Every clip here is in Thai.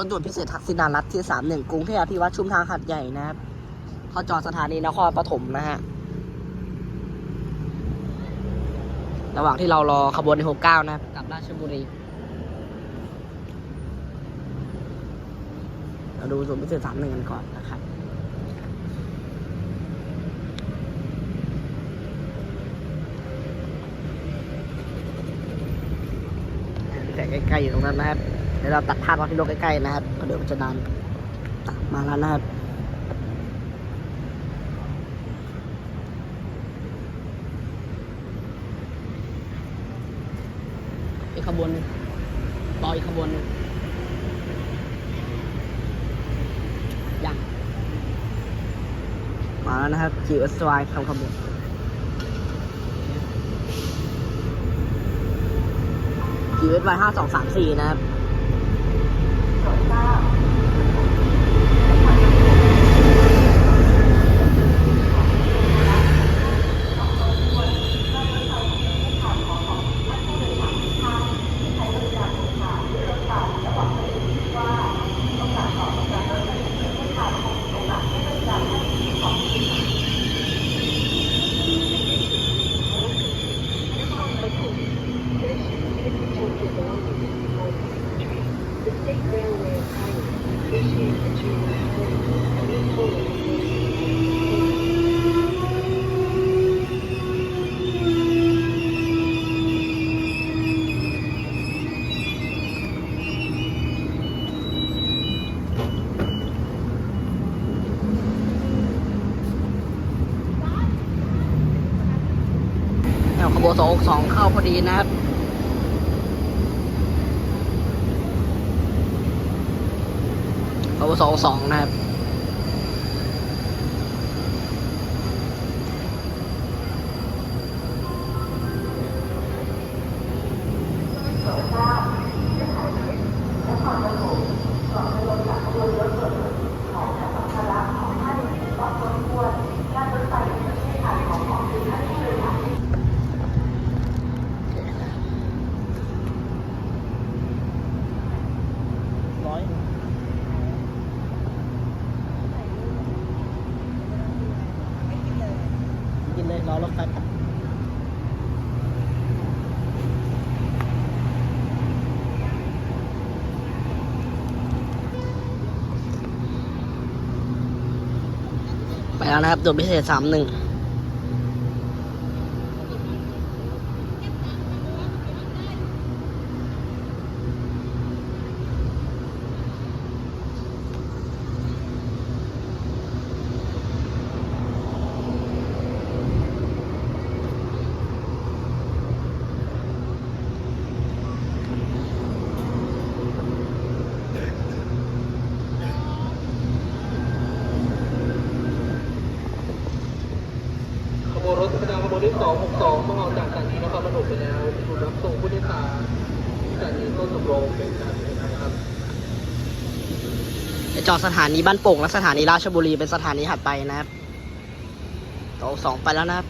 รถด่วนพิเศษทักษิณารัตที่สามหนึ่งกรุงเทพอภิวัตชุมทางหัดใหญ่นะครับเขาจอดสถานีนครปฐมนะฮะระหว่างที่เรารอขบวนในหกเก้านะครับกลับราชบุรีเราดูส่วนพิเศษสามหนึ่งกันก่อนนะครับแต่ใกล้ๆอยู่ตรงนั้นนะครับ เดี๋ยวเราตัดภาพมาที่โลกใกล้ๆนะครับก็เดี๋ยวมันจะนานมาแล้วนะครับอีกขบวนหนึ่ออีกขบวนนึงยังมาแล้วนะครับ GSY ทำขบวน GSY ห้าสองสามสี่นะครับ แถว ขบวนสองสองเข้าพอดีนะครับ ขบวน สองสองนะครับ รอรถไฟกลับไปแล้วนะครับด่วพิเศษสามหนึ่ง รถธรรมาขบวนที่262ต้องออกจากสถานีนครปฐมไปแล้วถูกรับส่งผู้โดยสารสถานีต้นสำโรงเป็นการนะครับจะจอดสถานีบ้านโป่งและสถานีราชบุรีเป็นสถานีถัดไปนะครับโตสองไปแล้วนะครับ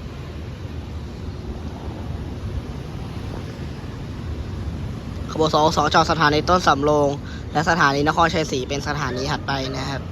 ขบวนสองสองจอดสถานีต้นสำโรง และสถานีนครชัยศรีเป็นสถานีถัดไปนะครับ